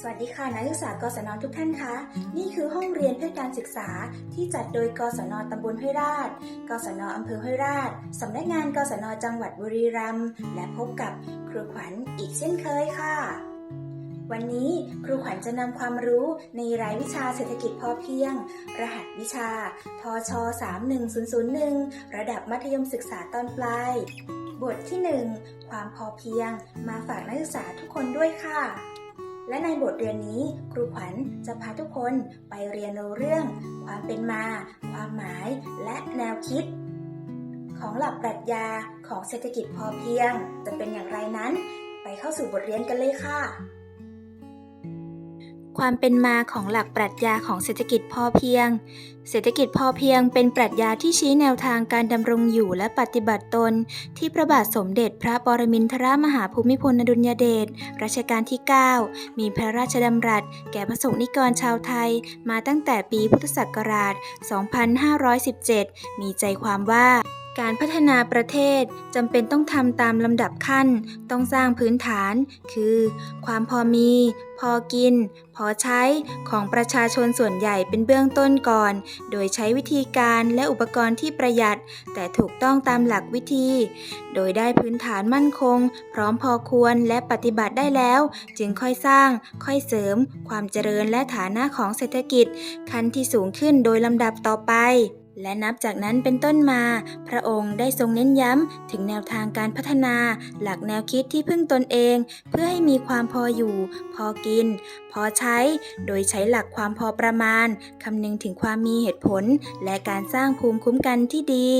สวัสดีค่ะนักศึกษากศนทุกท่านคะนี่คือห้องเรียนเพื่อการศึกษาที่จัดโดยกศนตำบลห้วยราชกศนอำเภอห้วยราชสำนักงานกศนจังหวัดบุรีรัมย์และพบกับครูขวัญอีกเช่นเคยค่ะ วันนี้ครูขวัญจะนำความรู้ในรายวิชาเศรษฐกิจพอเพียง รหัสวิชา ทช 31001 ระดับมัธยมศึกษาตอนปลาย บทที่ 1 ความพอเพียง มาฝากนักศึกษาทุกคนด้วยค่ะ และในบทเรียนนี้ครูขวัญจะพาทุกคนไปเรียนรู้เรื่อง ความเป็นมา ความหมาย และแนวคิด ของหลักปรัชญาของเศรษฐกิจพอเพียง จะเป็นอย่างไรนั้น ไปเข้าสู่บทเรียนกันเลยค่ะ ความเป็นมาของหลักปรัชญาของเศรษฐกิจพอเพียง เศรษฐกิจพอเพียงเป็นปรัชญาที่ชี้แนวทางการดำรงอยู่และปฏิบัติตน ที่พระบาทสมเด็จพระปรมินทรมหาภูมิพลอดุลยเดชรัชกาลที่ 9 มีพระราชดำรัส แก่พระสงฆ์นิกรชาวไทย มาตั้งแต่ปีพุทธศักราช 2517 มีใจความว่า การพัฒนาประเทศจำเป็นต้องทำตามลำดับขั้น ต้องสร้างพื้นฐาน คือ ความพอมี พอกิน พอใช้ของประชาชนส่วนใหญ่เป็นเบื้องต้นก่อน โดยใช้วิธีการและอุปกรณ์ที่ประหยัด แต่ถูกต้องตามหลักวิธี โดยได้พื้นฐานมั่นคง พร้อมพอควรและปฏิบัติได้แล้ว จึงค่อยสร้าง ค่อยเสริม ความเจริญและฐานะของเศรษฐกิจ ขั้นที่สูงขึ้นโดยลำดับต่อไป และนับจากนั้นเป็นต้นมา พระองค์ได้ทรงเน้นย้ำ ถึงแนวทางการพัฒนา หลักแนวคิดที่พึ่งตนเอง เพื่อให้มีความพออยู่ พอกิน พอใช้ โดยใช้หลักความพอประมาณคำนึงถึงความมีเหตุผล และการสร้างภูมิคุ้มกันที่ดี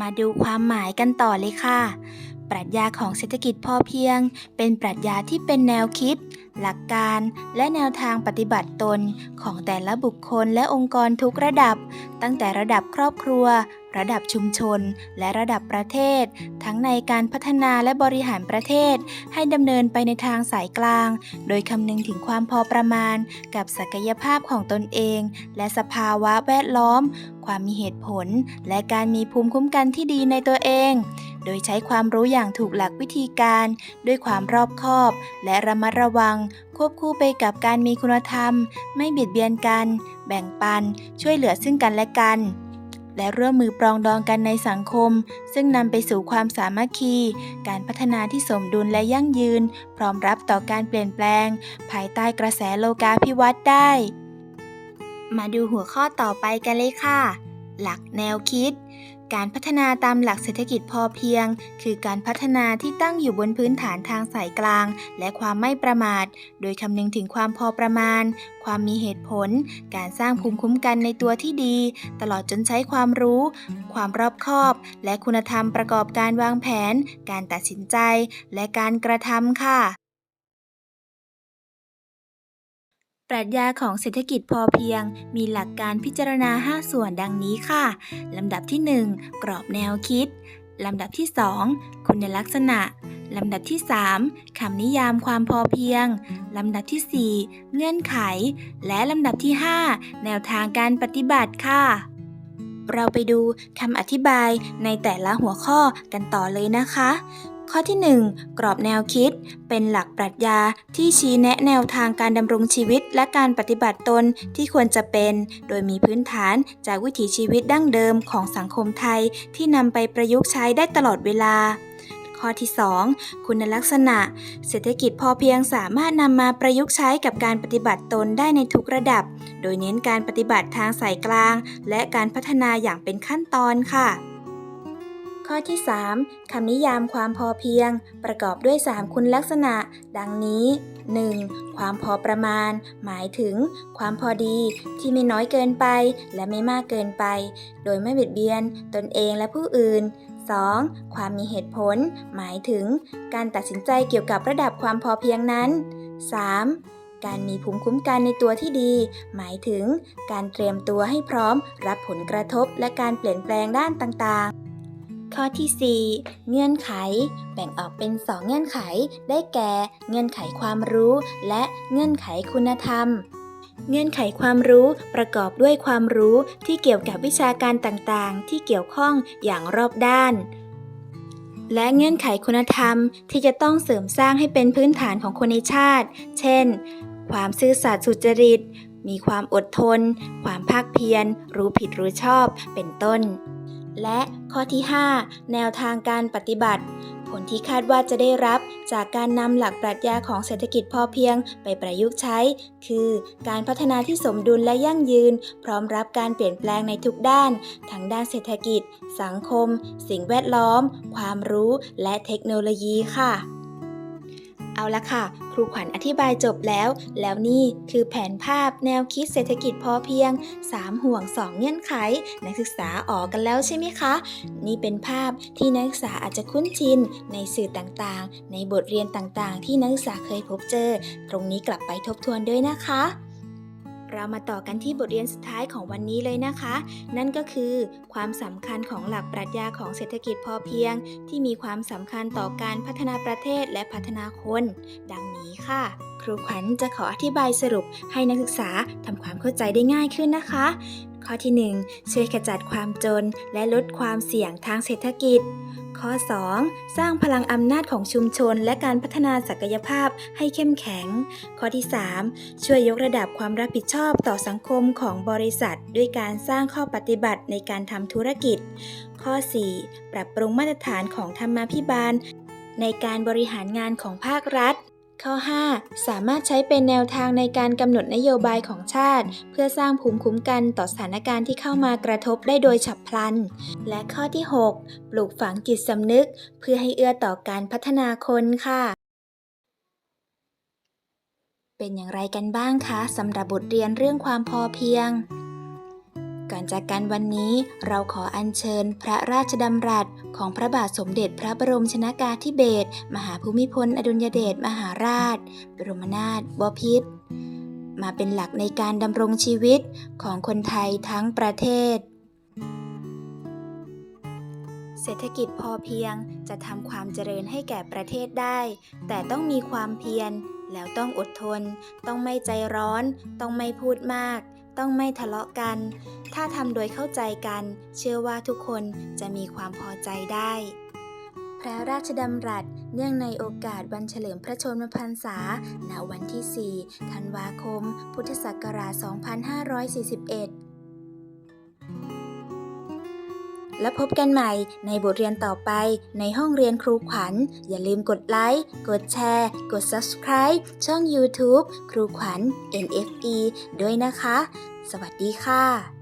มาดูความหมายกันต่อเลยค่ะ ปรัชญาของเศรษฐกิจพอเพียง เป็นปรัชญาที่เป็นแนวคิด หลักการและแนวทางปฏิบัติตนของแต่ละบุคคลและองค์กรทุกระดับ ตั้งแต่ระดับครอบครัว ระดับชุมชน และระดับประเทศ ทั้งในการพัฒนาและบริหารประเทศ ให้ดำเนินไปในทางสายกลาง โดยคำนึงถึงความพอประมาณ กับศักยภาพของตนเอง และสภาวะแวดล้อม ความมีเหตุผล และการมีภูมิคุ้มกันที่ดีในตัวเอง โดยใช้ความรู้อย่างถูกหลักวิธีการ ด้วยความรอบคอบ และระมัดระวัง ควบคู่ไปกับการมีคุณธรรม ไม่เบียดเบียนกัน แบ่งปัน ช่วยเหลือซึ่งกันและกัน และร่วมมือปรองดองกันในสังคม ซึ่งนำไปสู่ความสามัคคี การพัฒนาที่สมดุลและยั่งยืน พร้อมรับต่อการเปลี่ยนแปลง ภายใต้กระแสโลกาภิวัตน์ได้ มาดูหัวข้อต่อไปกันเลยค่ะ หลักแนวคิด การพัฒนาตามหลักเศรษฐกิจพอเพียง คือการพัฒนาที่ตั้งอยู่บนพื้นฐานทางสายกลาง และความไม่ประมาท โดยคำนึงถึงความพอประมาณ ความมีเหตุผล การสร้างภูมิคุ้มกันในตัวที่ดี ตลอดจนใช้ความรู้ ความรอบคอบ และคุณธรรมประกอบการวางแผน การตัดสินใจ และการกระทำค่ะ ปรัชญาของเศรษฐกิจพอเพียง มีหลักการพิจารณา 5 ส่วนดังนี้ค่ะ ลำดับที่ 1 กรอบแนวคิด ลำดับที่ 2 คุณลักษณะ ลำดับที่ 3 คำนิยามความพอเพียง ลำดับที่ 4 เงื่อนไข และลำดับที่ 5 แนวทางการปฏิบัติค่ะ เราไปดูคำอธิบายในแต่ละหัวข้อกันต่อเลยนะคะ ข้อที่ 1 กรอบแนวคิด เป็นหลักปรัชญาที่ชี้แนะแนวทางการดำรงชีวิตและการปฏิบัติตนที่ควรจะเป็น โดยมีพื้นฐานจากวิถีชีวิตดั้งเดิมของสังคมไทยที่นำไปประยุกต์ใช้ได้ตลอดเวลาข้อที่ 2 คุณลักษณะ เศรษฐกิจพอเพียงสามารถนำมาประยุกต์ใช้กับการปฏิบัติตนได้ในทุกระดับ โดยเน้นการปฏิบัติทางสายกลาง และการพัฒนาอย่างเป็นขั้นตอนค่ะ ข้อที่ 3คำนิยามความพอเพียง ประกอบด้วย 3 คุณลักษณะ ดังนี้ 1. ความพอประมาณ หมายถึง ความพอดีที่ไม่น้อยเกินไปและไม่มากเกินไป โดยไม่เบียดเบียนตนเองและผู้อื่น 2. ความมีเหตุผล หมายถึง การตัดสินใจเกี่ยวกับระดับความพอเพียงนั้น 3. การมีภูมิคุ้มกันในตัวที่ดี หมายถึง การเตรียมตัวให้พร้อม รับผลกระทบและการเปลี่ยนแปลงด้านต่างๆ ข้อที่ 4 เงื่อนไข แบ่งออกเป็น 2 เงื่อนไข ได้แก่ เงื่อนไขความรู้ และเงื่อนไขคุณธรรมเงื่อนไขความรู้ประกอบด้วยความรู้ที่เกี่ยวกับวิชาการต่างๆ ที่เกี่ยวข้องอย่างรอบด้าน และเงื่อนไขคุณธรรมที่จะต้องเสริมสร้างให้เป็นพื้นฐานของคนในชาติ เช่น ความซื่อสัตย์สุจริต มีความอดทน ความภาคเพียร รู้ผิดรู้ชอบ เป็นต้น และข้อที่ 5 แนวทางการปฏิบัติ ผลที่คาดว่าจะได้รับจากการนำหลักปรัชญาของเศรษฐกิจพอเพียงไปประยุกต์ใช้ คือการพัฒนาที่สมดุลและยั่งยืน พร้อมรับการเปลี่ยนแปลงในทุกด้าน ทั้งด้านเศรษฐกิจ สังคม สิ่งแวดล้อม ความรู้ และเทคโนโลยีค่ะ เอาละค่ะ รูขวัญอธิบายจบแล้ว แล้วนี่คือแผนภาพแนวคิดเศรษฐกิจพอเพียง 3 ห่วง 2 เงื่อนไข นักศึกษาออกกันแล้วใช่ไหมคะ นี่เป็นภาพที่นักศึกษาอาจจะคุ้นชิน ในสื่อต่างๆ ในบทเรียนต่างๆ ที่นักศึกษาเคยพบเจอ ตรงนี้กลับไปทบทวนด้วยนะคะ เรามาต่อกันที่บทเรียนสุดท้ายของวันนี้เลยนะคะ นั่นก็คือความสำคัญของหลักปรัชญาของเศรษฐกิจพอเพียง ที่มีความสำคัญต่อการพัฒนาประเทศและพัฒนาคน ดังนี้ค่ะ ครูขวัญจะขออธิบายสรุปให้นักศึกษาทำความเข้าใจได้ง่ายขึ้นนะคะ ข้อที่ 1 ช่วยขจัดความจนและลดความเสี่ยงทางเศรษฐกิจ ข้อ 2 สร้างพลังอำนาจของชุมชน และการพัฒนาศักยภาพให้เข้มแข็ง ข้อที่ 3 ช่วยยกระดับความรับผิดชอบต่อสังคมของบริษัท ด้วยการสร้างข้อปฏิบัติในการทำธุรกิจ ข้อ 4 ปรับปรุงมาตรฐานของธรรมาภิบาล ในการบริหารงานของภาครัฐ ข้อ 5 สามารถใช้เป็นแนวทางในการกำหนดนโยบายของชาติ เพื่อสร้างภูมิคุ้มกันต่อสถานการณ์ที่เข้ามากระทบได้โดยฉับพลัน และข้อที่ 6 ปลูกฝังจิตสำนึก เพื่อให้เอื้อต่อการพัฒนาคนค่ะ เป็นอย่างไรกันบ้างคะสำหรับบทเรียนเรื่องความพอเพียง ก่อนจากกันวันนี้เราขออัญเชิญพระราชดำรัสของพระบาทสมเด็จพระบรมชนากาธิเบศรมหาภูมิพล อดุลยเดชมหาราช บรมนาถบพิตรมาเป็นหลักในการดำรงชีวิตของคนไทยทั้งประเทศ เศรษฐกิจพอเพียงจะทำความเจริญให้แก่ประเทศได้ แต่ต้องมีความเพียรแล้วต้องอดทน ต้องไม่ใจร้อน ต้องไม่พูดมาก ต้องไม่ทะเลาะกัน ถ้าทำโดยเข้าใจกัน เชื่อว่าทุกคนจะมีความพอใจได้ พระราชดำรัสเนื่องในโอกาสวันเฉลิมพระชนมพรรษาณวันที่ 4 ธันวาคม พุทธศักราช 2541 แล้วพบกันใหม่ในบทเรียนต่อไปในห้องเรียนครูขวัญ อย่าลืมกดไลค์ กดแชร์ กด subscribe ช่อง YouTube ครูขวัญ NFE ด้วยนะคะ สวัสดีค่ะ